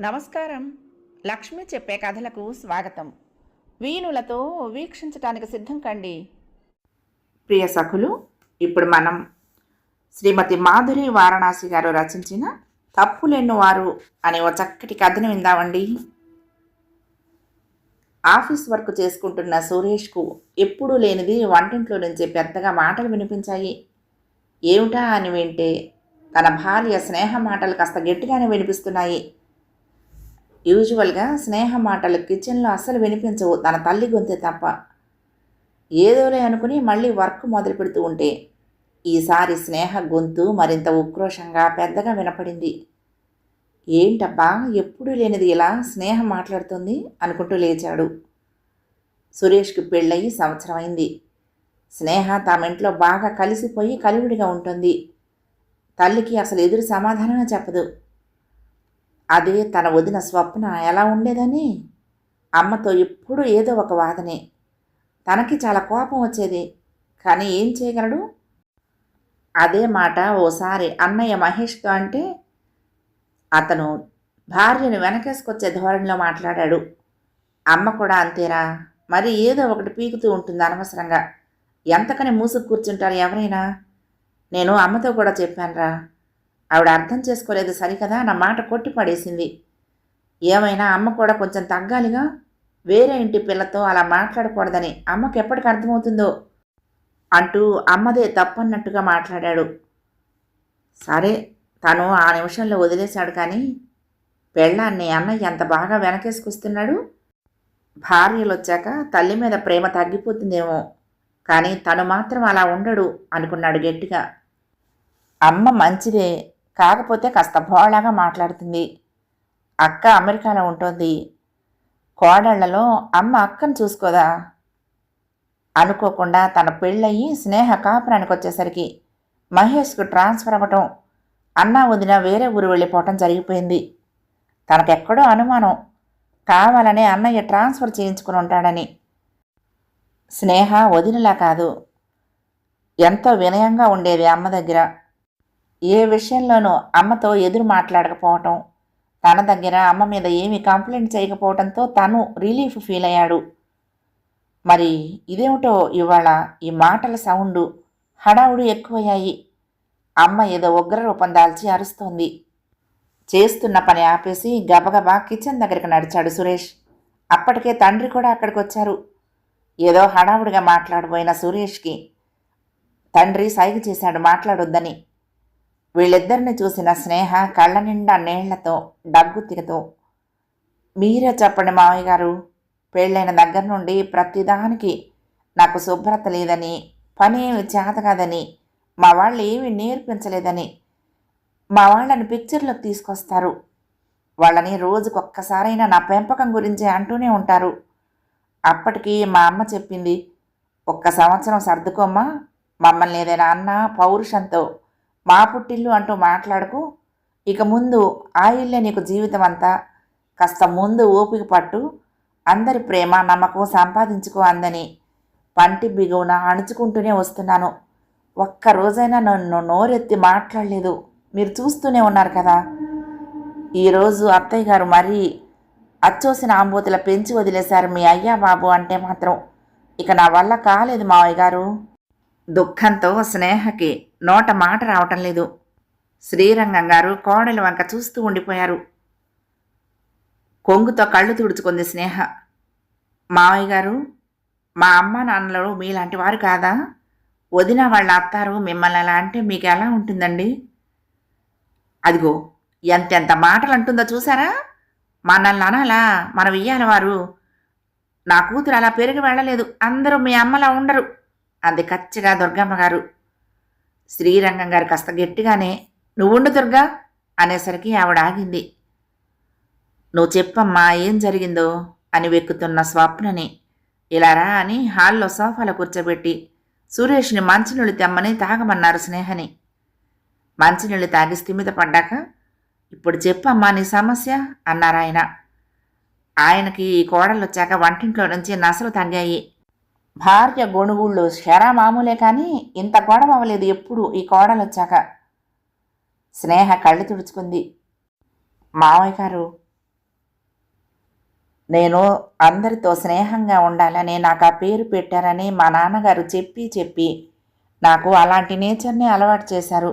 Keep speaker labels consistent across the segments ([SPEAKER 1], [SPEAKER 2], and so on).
[SPEAKER 1] నమస్కారం. లక్ష్మి చెప్పే కథలకు స్వాగతం. వీణులతో వీక్షించటానికి సిద్ధం కండి. ప్రియ సఖులు ఇప్పుడు మనం శ్రీమతి మాధురి వారణాసి గారు రచించిన తప్పులెన్ను వారు అనే ఓ చక్కటి కథను విందామండి. ఆఫీస్ వర్క్ చేసుకుంటున్న సురేష్కు ఎప్పుడూ లేనిది వంటింట్లో నుంచి పెద్దగా మాటలు వినిపించాయి. ఏమిటా అని వింటే తన భార్య స్నేహ మాటలు కాస్త గట్టిగానే వినిపిస్తున్నాయి. యూజువల్గా స్నేహ మాటలు కిచెన్లో అస్సలు వినిపించవు. తన తల్లి గొంతే తప్ప. ఏదోలే అనుకుని మళ్ళీ వర్క్ మొదలు పెడుతూ ఉంటే ఈసారి స్నేహ గొంతు మరింత ఉక్రోషంగా పెద్దగా వినపడింది. ఏంటబ్బా ఎప్పుడూ లేనిది ఇలా స్నేహ మాట్లాడుతుంది అనుకుంటూ లేచాడు. సురేష్కి పెళ్ళయి సంవత్సరం అయింది. స్నేహ తమింట్లో బాగా కలిసిపోయి కలివిడిగా ఉంటుంది. తల్లికి అసలు ఎదురు సమాధానమే చెప్పదు. అదే తన వదిన స్వప్న ఎలా ఉండేదని? అమ్మతో ఎప్పుడూ ఏదో ఒక వాదనే. తనకి చాలా కోపం వచ్చేది. కానీ ఏం చేయగలడు? అదే మాట ఓసారి అన్నయ్య మహేష్తో అంటే అతను భార్యను వెనకేసుకొచ్చే ధోరణిలో మాట్లాడాడు. అమ్మ కూడా అంతేరా. మరి ఏదో ఒకటి పీకుతూ ఉంటుంది అనవసరంగా. ఎంతకని మూసుకు కూర్చుంటారు ఎవరైనా? నేను అమ్మతో కూడా చెప్పానురా. ఆవిడ అర్థం చేసుకోలేదు సరికదా నా మాట కొట్టి పడేసింది. ఏమైనా అమ్మ కూడా కొంచెం తగ్గాలిగా? వేరే ఇంటి పిల్లతో అలా మాట్లాడకూడదని అమ్మకి ఎప్పటికి అర్థమవుతుందో? అంటూ అమ్మదే తప్పన్నట్టుగా మాట్లాడాడు. సరే తను ఆ నిమిషంలో వదిలేశాడు కానీ పెళ్ళాన్ని అన్నయ్య ఎంత బాగా వెనకేసుకొస్తున్నాడు? భార్యలు వచ్చాక తల్లి మీద ప్రేమ తగ్గిపోతుందేమో కానీ తను మాత్రం అలా ఉండడు అనుకున్నాడు గట్టిగా. అమ్మ మంచిదే కాకపోతే కాస్త భోళాగా మాట్లాడుతుంది. అక్క అమెరికాలో ఉంటుంది. కోడళ్ళలో అమ్మ అక్కను చూసుకోదా? అనుకోకుండా తన పెళ్ళయి స్నేహ కాపురానికి వచ్చేసరికి మహేష్కు ట్రాన్స్ఫర్ అవ్వటం అన్నా వదిన వేరే ఊరు వెళ్ళిపోవటం జరిగిపోయింది. తనకెక్కడో అనుమానం. కావాలనే అన్నయ్య ట్రాన్స్ఫర్ చేయించుకుని ఉంటాడని. స్నేహ వదినలా కాదు. ఎంతో వినయంగా ఉండేది అమ్మ దగ్గర. ఏ విషయంలోనూ అమ్మతో ఎదురు మాట్లాడకపోవటం తన దగ్గర అమ్మ మీద ఏమీ కంప్లైంట్ చేయకపోవడంతో తను రిలీఫ్ ఫీల్ అయ్యాడు. మరి ఇదేమిటో ఇవాళ ఈ మాటల సౌండు హడావుడు ఎక్కువయ్యాయి. అమ్మ ఏదో ఉగ్ర రూపం దాల్చి అరుస్తోంది. చేస్తున్న పని ఆపేసి గబగబా కిచెన్ దగ్గరికి నడిచాడు సురేష్. అప్పటికే తండ్రి కూడా అక్కడికి వచ్చారు ఏదో హడావుడిగా మాట్లాడబోయిన సురేష్కి తండ్రి సైగ చేశాడు మాట్లాడొద్దని. వీళ్ళిద్దరిని చూసిన స్నేహ కళ్ళ నిండా నీళ్ళతో డగ్గుతిగతో మీరే చెప్పండి మామయ్య గారు పెళ్ళైన దగ్గర నుండి ప్రతిదానికి నాకు శుభ్రత లేదని పని ఏమి చేత కాదని మా వాళ్ళు ఏమీ నేర్పించలేదని మా వాళ్ళని పిక్చర్లోకి తీసుకొస్తారు. వాళ్ళని రోజుకొక్కసారైనా నా పెంపకం గురించి అంటూనే ఉంటారు. అప్పటికి మా అమ్మ చెప్పింది ఒక్క సంవత్సరం సర్దుకోమ్మా మమ్మల్ని ఏదైనా అన్న పౌరుషంతో మా పుట్టిల్లు అంటూ మాట్లాడుకు. ఇక ముందు ఆ ఇల్లే నీకు జీవితం అంతా కాస్త ముందు ఓపిక పట్టు. అందరి ప్రేమ నమ్మకం సంపాదించుకో అందని పంటి బిగువున అణుచుకుంటూనే వస్తున్నాను. ఒక్క రోజైనా నన్ను నోరెత్తి మాట్లాడలేదు. మీరు చూస్తూనే ఉన్నారు కదా. ఈరోజు అత్తయ్య గారు మరీ అచ్చోసిన ఆంబోతుల పెంచి వదిలేశారు మీ అయ్యా బాబు అంటే మాత్రం. ఇక నా వల్ల కాలేదు మావయ్య గారు. దుఃఖంతో స్నేహకి నోట మాట రావటం లేదు. శ్రీరంగం గారు కోడలి వంక చూస్తూ ఉండిపోయారు. కొంగుతో కళ్ళు తుడుచుకుంది స్నేహ. మావయ్య గారు మా అమ్మ నాన్నలు మీలాంటి వారు కాదా? వదిన వాళ్ళ అత్తారు మిమ్మల్ని అలా అంటే మీకు ఎలా ఉంటుందండి? అదిగో ఎంతెంత మాటలు అంటుందో చూసారా? మనల్ని అనాలా? మనం ఇయ్యాలి వారు. నా కూతురు అలా పెరిగి వెళ్ళలేదు. అందరూ మీ అమ్మలా ఉండరు. అంది కచ్చిగా దుర్గమ్మ గారు. శ్రీరంగం గారు కాస్త గట్టిగానే నువ్వుండు దుర్గా అనేసరికి ఆవిడ ఆగింది. నువ్వు చెప్పమ్మా ఏం జరిగిందో అని వెక్కుతున్న స్వప్నని. ఇలా రా అని హాల్లో సోఫాలో కూర్చోబెట్టి సురేష్ని మంచినీళ్ళు తెమ్మని తాగమన్నారు స్నేహని. మంచినీళ్ళు తాగి స్థిమిత పడ్డాక ఇప్పుడు చెప్పమ్మా నీ సమస్య అన్నారాయన ఆయనకి ఈ కోడలు వచ్చాక వంటింట్లో నుంచి నసలు తగ్గాయి. భార్య గొణుగుళ్ళు శరా మామూలే కానీ ఇంత గొడవ అవ్వలేదు ఎప్పుడు. ఈ కోడలు వచ్చాక స్నేహ కళ్ళు తుడుచుకుంది. మావయ్య గారు నేను అందరితో స్నేహంగా ఉండాలని నాకు ఆ పేరు పెట్టారని మా నాన్నగారు చెప్పి చెప్పి నాకు అలాంటి నేచర్ని అలవాటు చేశారు.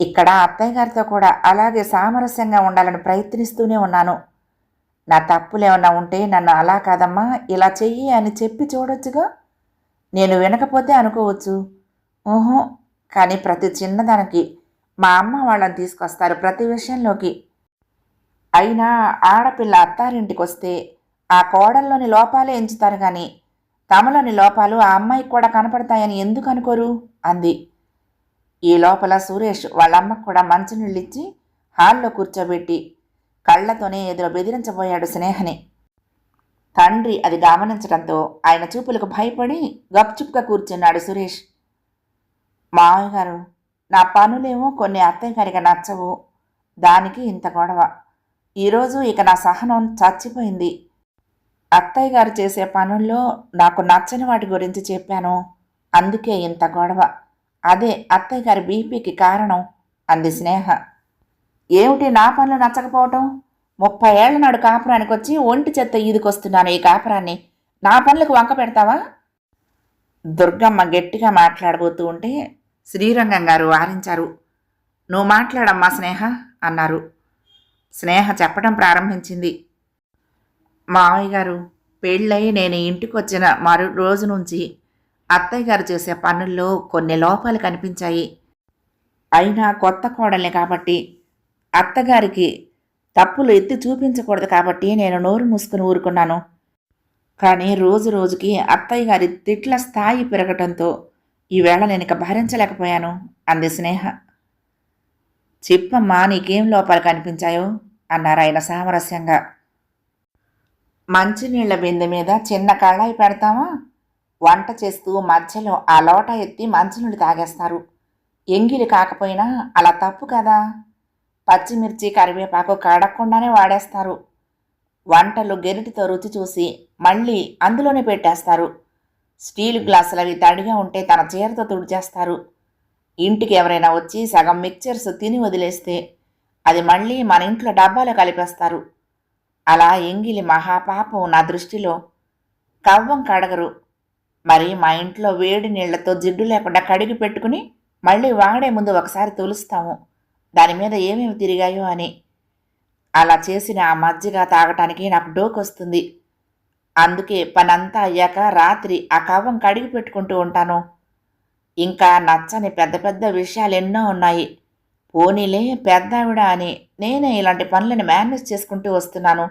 [SPEAKER 1] ఇక్కడ అత్తయ్య గారితో కూడా అలాగే సామరస్యంగా ఉండాలని ప్రయత్నిస్తూనే ఉన్నాను. నా తప్పులేమన్నా ఉంటే నన్ను అలా కాదమ్మా ఇలా చెయ్యి అని చెప్పి చూడొచ్చుగా? నేను వినకపోతే అనుకోవచ్చు. ఊహో కానీ ప్రతి చిన్నదానికి మా అమ్మ వాళ్ళని తీసుకొస్తారు ప్రతి విషయంలోకి. అయినా ఆడపిల్ల అత్తారింటికి వస్తే ఆ కోడల్లోని లోపాలే ఎంచుతారు కానీ తమలోని లోపాలు ఆ అమ్మాయికి కూడా కనపడతాయని ఎందుకు అనుకోరు? అంది. ఈ లోపల సురేష్ వాళ్ళమ్మకు కూడా మంచినీళ్ళిచ్చి హాల్లో కూర్చోబెట్టి కళ్ళతోనే ఎదురు బెదిరించబోయాడు స్నేహని. తండ్రి అది గమనించడంతో ఆయన చూపులకు భయపడి గప్చుప్గా కూర్చున్నాడు సురేష్. మావయ్య గారు నా పనులేమో కొన్ని అత్తయ్య గారికి నచ్చవు. దానికి ఇంత గొడవ. ఈరోజు ఇక నా సహనం చచ్చిపోయింది. అత్తయ్య గారు చేసే పనుల్లో నాకు నచ్చని వాటి గురించి చెప్పాను. అందుకే ఇంత గొడవ. అదే అత్తయ్య గారి బీపీకి కారణం అంది స్నేహ. ఏమిటి నా పనులు నచ్చకపోవటం? ముప్పై ఏళ్ళ నాడు కాపురానికి వచ్చి ఒంటి చెత్త ఈదుకొస్తున్నాను ఈ కాపురాన్ని. నా పనులకు వంక పెడతావా? దుర్గమ్మ గట్టిగా మాట్లాడబోతూ ఉంటే శ్రీరంగం గారు వారించారు. నువ్వు మాట్లాడమ్మా స్నేహ అన్నారు. స్నేహ చెప్పడం ప్రారంభించింది. మావయ్య గారు పెళ్ళై నేను ఇంటికి వచ్చిన మరో రోజు నుంచి అత్తయ్య గారు చేసే పనుల్లో కొన్ని లోపాలు కనిపించాయి. అయినా కొత్త కోడలే కాబట్టి అత్తగారికి తప్పులు ఎత్తి చూపించకూడదు కాబట్టి నేను నోరు మూసుకుని ఊరుకున్నాను. కానీ రోజు రోజుకి అత్తయ్య గారి తిట్ల స్థాయి పెరగటంతో ఈవేళ నేను ఇక భరించలేకపోయాను అంది స్నేహ. చెప్పమ్మా నీకేం లోపాలు కనిపించాయో? అన్నారు ఆయన సామరస్యంగా. మంచినీళ్ళ బిందె మీద చిన్న కళాయి పెడతామా వంట చేస్తూ మధ్యలో ఆ లోట ఎత్తి మంచినీళ్ళు తాగేస్తారు. ఎంగిలి కాకపోయినా అలా తప్పు కదా? పచ్చిమిర్చి కరివేపాకు కడగకుండానే వాడేస్తారు. వంటలు గెరిటితో రుచి చూసి మళ్ళీ అందులోనే పెట్టేస్తారు. స్టీల్ గ్లాసులు అవి తడిగా ఉంటే తన చీరతో తుడిచేస్తారు. ఇంటికి ఎవరైనా వచ్చి సగం మిక్చర్స్ తిని వదిలేస్తే అది మళ్ళీ మన ఇంట్లో డబ్బాలో కలిపేస్తారు. అలా ఎంగిలి మహాపాపం నా దృష్టిలో. కవ్వం కడగరు. మరి మా ఇంట్లో వేడి నీళ్ళతో జిడ్డు లేకుండా కడిగి పెట్టుకుని మళ్ళీ వాడే ముందు ఒకసారి తులుస్తాము. దాని మీద ఏమేమి తిరిగాయో అని. అలా చేసిన ఆ మజ్జిగ తాగటానికి నాకు డోకొస్తుంది. అందుకే పనంతా అయ్యాక రాత్రి ఆ కవ్వం కడిగి పెట్టుకుంటూ ఉంటాను. ఇంకా నచ్చని పెద్ద పెద్ద విషయాలు ఎన్నో ఉన్నాయి. పోనీలే పెద్దావిడ అని నేనే ఇలాంటి పనులను మేనేజ్ చేసుకుంటూ వస్తున్నాను.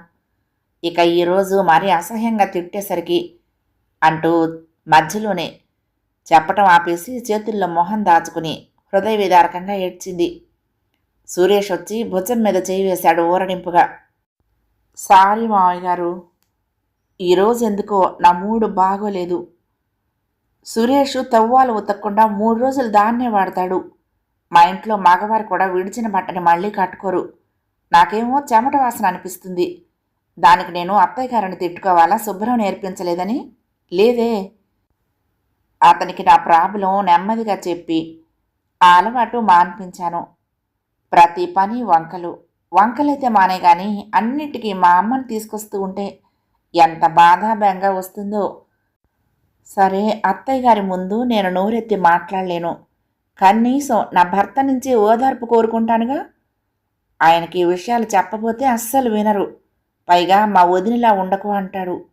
[SPEAKER 1] ఇక ఈరోజు మరీ అసహ్యంగా తిట్టేసరికి అంటూ మధ్యలోనే చెప్పటం ఆపేసి చేతుల్లో మొహం దాచుకుని హృదయ విదారకంగా ఏడ్చింది. సురేష్ వచ్చి భుజం మీద చేయి వేశాడు ఊరడింపుగా. సారీ మావయ్య గారు ఈరోజు ఎందుకో నా మూడు బాగోలేదు. సురేష్ తవ్వాలు ఉతక్కుండా మూడు రోజులు దాన్నే వాడతాడు. మా ఇంట్లో మగవారు కూడా విడిచిన బట్టని మళ్ళీ కట్టుకోరు. నాకేమో చెమట వాసన అనిపిస్తుంది. దానికి నేను అత్తయ్య గారిని తిట్టుకోవాలా? శుభ్రం నేర్పించలేదని? లేదే. అతనికి నా ప్రాబ్లం నెమ్మదిగా చెప్పి ఆ అలవాటు మాన్పించాను. ప్రతి పని వంకలు. వంకలైతే మానే కానీ అన్నిటికీ మా అమ్మని తీసుకొస్తూ ఉంటే ఎంత బాధ వస్తుందో. సరే అత్తయ్య గారి ముందు నేను నోరెత్తి మాట్లాడలేను. కనీసం నా భర్త నుంచి ఓదార్పు కోరుకుంటానుగా? ఆయనకి ఈ విషయాలు చెప్పబోతే అస్సలు వినరు. పైగా మా వదినిలా ఉండకు అంటాడు.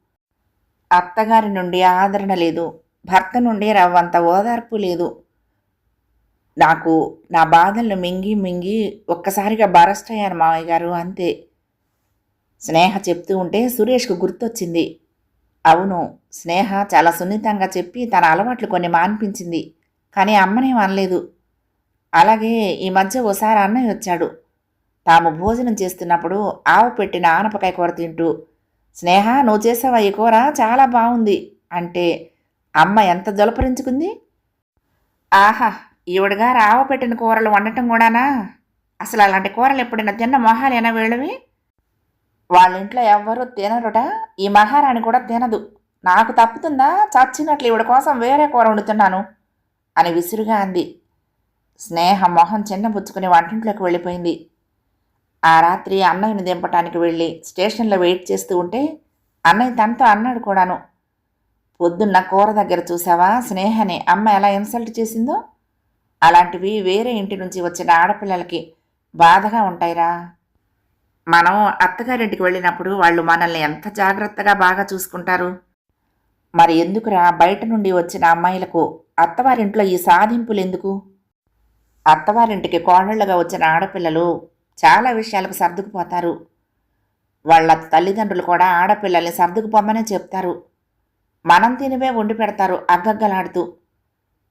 [SPEAKER 1] అత్తగారి నుండి ఆదరణ లేదు. భర్త నుండి రవ్వంత ఓదార్పు లేదు. నాకు నా బాధలను మింగి మింగి ఒక్కసారిగా బరస్ట్ అయ్యాను మావయ్య గారు అంతే. స్నేహ చెప్తూ ఉంటే సురేష్కు గుర్తొచ్చింది. అవును స్నేహ చాలా సున్నితంగా చెప్పి తన అలవాట్లు కొన్ని మాన్పించింది కానీ అమ్మనేం అనలేదు అలాగే ఈ మధ్య ఓసారి అన్నయ్య వచ్చాడు. తాము భోజనం చేస్తున్నప్పుడు ఆవు పెట్టిన ఆనపకాయ కూర తింటూ స్నేహ నువ్వు చేసావా ఈ కూర? చాలా బాగుంది అంటే అమ్మ ఎంత జలపరించుకుంది? ఆహా ఈవిడగారు ఆవు పెట్టిన కూరలు వండటం కూడానా? అసలు అలాంటి కూరలు ఎప్పుడైనా తిన్న మొహాలేనా వీళ్ళవి వాళ్ళ ఇంట్లో ఎవ్వరూ తినరుట. ఈ మహారాణి కూడా తినదు. నాకు తప్పుతుందా? చచ్చినట్లు ఈవిడ కోసం వేరే కూర వండుతున్నాను అని విసురుగా అంది. స్నేహ మొహం చిన్నబుచ్చుకుని వంటింట్లోకి వెళ్ళిపోయింది. ఆ రాత్రి అన్నయ్యని దింపటానికి వెళ్ళి స్టేషన్లో వెయిట్ చేస్తూ ఉంటే అన్నయ్య తనతో అన్నాడు కూడాను. పొద్దున్న కూర దగ్గర చూసావా స్నేహని? అమ్మ ఎలా ఇన్సల్ట్ చేసిందో? అలాంటివి వేరే ఇంటి నుంచి వచ్చిన ఆడపిల్లలకి బాధగా ఉంటాయిరా. మనం అత్తగారింటికి వెళ్ళినప్పుడు వాళ్ళు మనల్ని ఎంత జాగ్రత్తగా బాగా చూసుకుంటారు? మరి ఎందుకురా బయట నుండి వచ్చిన అమ్మాయిలకు అత్తవారింట్లో ఈ సాధింపులు ఎందుకు? అత్తవారింటికి కోడళ్ళగా వచ్చిన ఆడపిల్లలు చాలా విషయాలకు సర్దుకుపోతారు. వాళ్ళ తల్లిదండ్రులు కూడా ఆడపిల్లల్ని సర్దుకుపోమనే చెప్తారు. మనం తినివే వండి పెడతారు అగ్గగ్గలాడుతూ.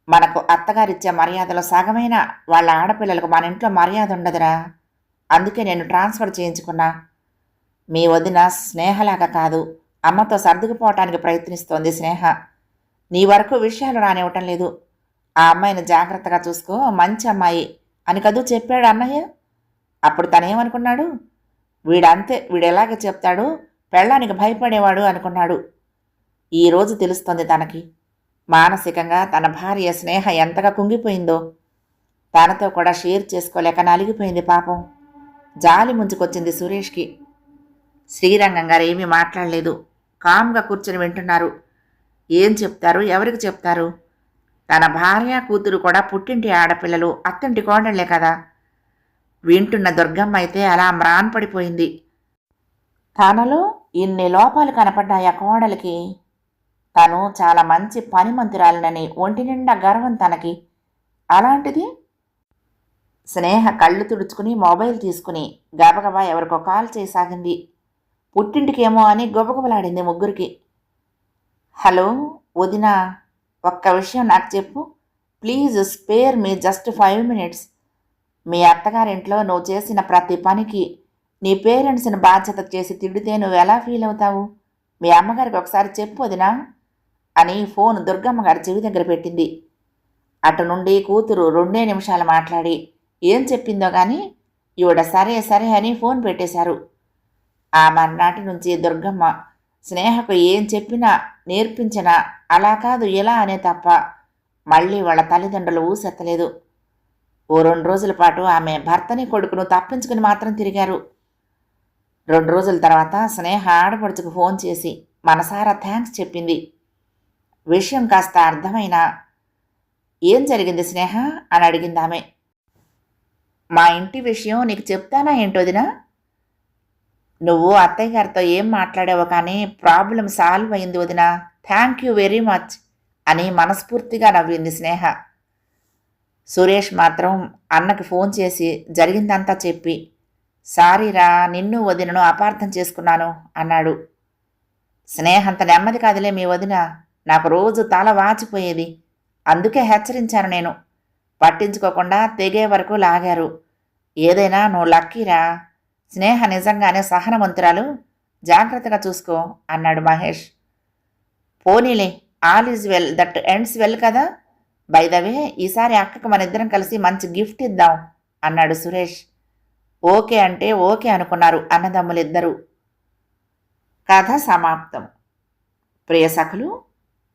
[SPEAKER 1] మనకు అత్తగారిచ్చే మర్యాదలో సగమైన వాళ్ళ ఆడపిల్లలకు మన ఇంట్లో మర్యాద ఉండదురా. అందుకే నేను ట్రాన్స్ఫర్ చేయించుకున్నా. మీ వదిన స్నేహలాగా కాదు. అమ్మతో సర్దుకుపోవటానికి ప్రయత్నిస్తోంది స్నేహ. నీ వరకు విషయాలు రానివ్వటం లేదు. ఆ అమ్మాయిని జాగ్రత్తగా చూసుకో మంచి అమ్మాయి అని కదూ చెప్పాడు అన్నయ్య. అప్పుడు తనేమనుకున్నాడు? వీడంతే వీడెలాగ చెప్తాడు? పెళ్ళానికి భయపడేవాడు అనుకున్నాడు. ఈరోజు తెలుస్తోంది తనకి. మానసికంగా తన భార్య స్నేహ ఎంతగా కుంగిపోయిందో తనతో కూడా షేర్ చేసుకోలేక నలిగిపోయింది పాపం. జాలి ముంచుకొచ్చింది సురేష్కి. శ్రీరంగం గారు ఏమీ మాట్లాడలేదు. కామ్గా కూర్చొని వింటున్నారు. ఏం చెప్తారు? ఎవరికి చెప్తారు? తన భార్య కూతురు కూడా పుట్టింటి ఆడపిల్లలు అత్తంటి కోడళ్ళే కదా. వింటున్న దుర్గమ్మ అయితే అలా మ్రాన్ పడిపోయింది. తనలో ఇన్ని లోపాలు కనపడ్డాయి ఆ కోడలికి? తను చాలా మంచి పనిమంతురాలనని ఒంటి నిండా గర్వం తనకి. అలాంటిది? స్నేహ కళ్ళు తుడుచుకుని మొబైల్ తీసుకుని గబగబా ఎవరికో కాల్ చేయసాగింది పుట్టింటికేమో అని గొబగబలాడింది ముగ్గురికి. హలో వదినా ఒక్క విషయం నాకు చెప్పు. Please spare me just five minutes. మీ అత్తగారింట్లో నువ్వు చేసిన ప్రతి పనికి నీ పేరెంట్స్ని బాధ్యత చేసి తిడితే నువ్వు ఎలా ఫీల్ అవుతావు? మీ అమ్మగారికి ఒకసారి చెప్పు వదినా. అని ఫోన్ దుర్గమ్మ గారి చెవి దగ్గర పెట్టింది. అటు నుండి కూతురు రెండే నిమిషాలు మాట్లాడి ఏం చెప్పిందో కానీ ఈవిడ సరే సరే అని ఫోన్ పెట్టేశారు. ఆ మర్నాటి నుంచి దుర్గమ్మ స్నేహకు ఏం చెప్పినా నేర్పించినా అలా కాదు ఎలా అనే తప్ప మళ్ళీ వాళ్ళ తల్లిదండ్రులు ఊసెత్తలేదు. ఓ రెండు రోజుల పాటు ఆమె భర్తని కొడుకును తప్పించుకుని మాత్రం తిరిగారు. రెండు రోజుల తర్వాత స్నేహ ఆడపడుచుకు ఫోన్ చేసి మనసారా థ్యాంక్స్ చెప్పింది. విషయం కాస్త అర్థమైనా ఏం జరిగింది స్నేహ? అని అడిగింది ఆమె మా ఇంటి విషయం నీకు చెప్తానా ఏంటోదినా నువ్వు అత్తయ్య గారితో ఏం మాట్లాడావో కానీ ప్రాబ్లం సాల్వ్ అయింది వదిన. థ్యాంక్ యూ వెరీ మచ్ అని మనస్ఫూర్తిగా నవ్వింది స్నేహ. సురేష్ మాత్రం అన్నకి ఫోన్ చేసి జరిగిందంతా చెప్పి సారీరా నిన్ను వదినను అపార్థం చేసుకున్నాను అన్నాడు. స్నేహంత నెమ్మది కాదులే మీ వదిన. నాకు రోజు తల వాచిపోయేది. అందుకే హెచ్చరించాను నేను. పట్టించుకోకుండా తెగే వరకు లాగారు. ఏదైనా నువ్వు లక్కీరా స్నేహ నిజంగానే సహనవంతురాలు జాగ్రత్తగా చూసుకో అన్నాడు మహేష్. పోనీలే all is well that ends well కదా? బై ద వే ఈసారి అక్కకు మన ఇద్దరం కలిసి మంచి గిఫ్ట్ ఇద్దాం అన్నాడు సురేష్. ఓకే అంటే ఓకే అనుకున్నారు అన్నదమ్ములిద్దరూ. కథ సమాప్తం. ప్రియ సఖులు